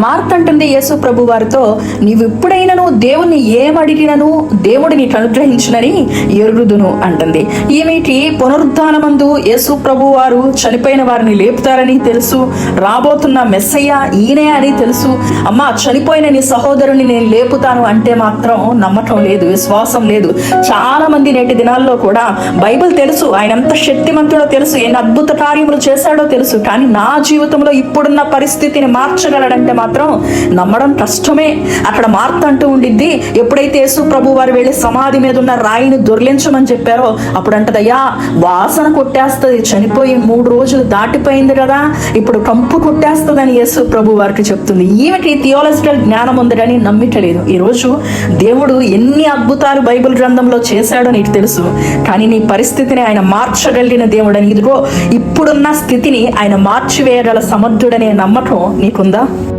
మార్తంటుంది యేసు ప్రభు వారితో నీవు ఎప్పుడైనాను దేవుణ్ణి ఏమడిగినను దేవుడు నీకు అనుగ్రహించునని ఎరుగుదును అంటుంది. ఏమిటి పునరుద్ధానమందు యేసు ప్రభు వారు చనిపోయిన వారిని లేపుతారని తెలుసు. రాబోతున్న మెస్సయ్య ఈయనే అని తెలుసు. అమ్మా చనిపోయిన నీ సహోదరుని నేను లేపుతాను అంటే మాత్రం నమ్మటం లేదు విశ్వాసం లేదు. చాలా మంది నేటి దినాల్లో కూడా బైబిల్ తెలుసు. ఆయన ఎంత శక్తిమంతుడో తెలుసు. ఎన్ని అద్భుత కార్యములు చేశాడో తెలుసు. కానీ నా జీవితంలో ఇప్పుడున్న పరిస్థితిని మార్చగలడంటే మాత్రం నమ్మడం కష్టమే. అక్కడ మార్త అంటూ ఉండిద్ది ఎప్పుడైతే యేసు ప్రభు వారు వెళ్ళి సమాధి మీద ఉన్న రాయిని దొర్లించమని చెప్పారో అప్పుడు అంటదయ్యా వాసన కొట్టేస్తుంది చనిపోయి మూడు రోజులు దాటిపోయింది కదా ఇప్పుడు కంపు కొట్టేస్తుందని యేసు ప్రభు వారికి చెప్తుంది. ఈమెకి థియోలజికల్ జ్ఞానం ఉందని నమ్మిటలేదు. ఈరోజు దేవుడు ఎన్ని అద్భుతాలు బైబిల్ గ్రంథంలో చేశాడో నీకు తెలుసు కానీ నీ పరిస్థితిని ఆయన మార్చగలిగిన దేవుడని. ఇదిగో ఇప్పుడున్న స్థితిని ఆయన మార్చివేయగల సమర్థుడనే నమ్మకం నీకుందా?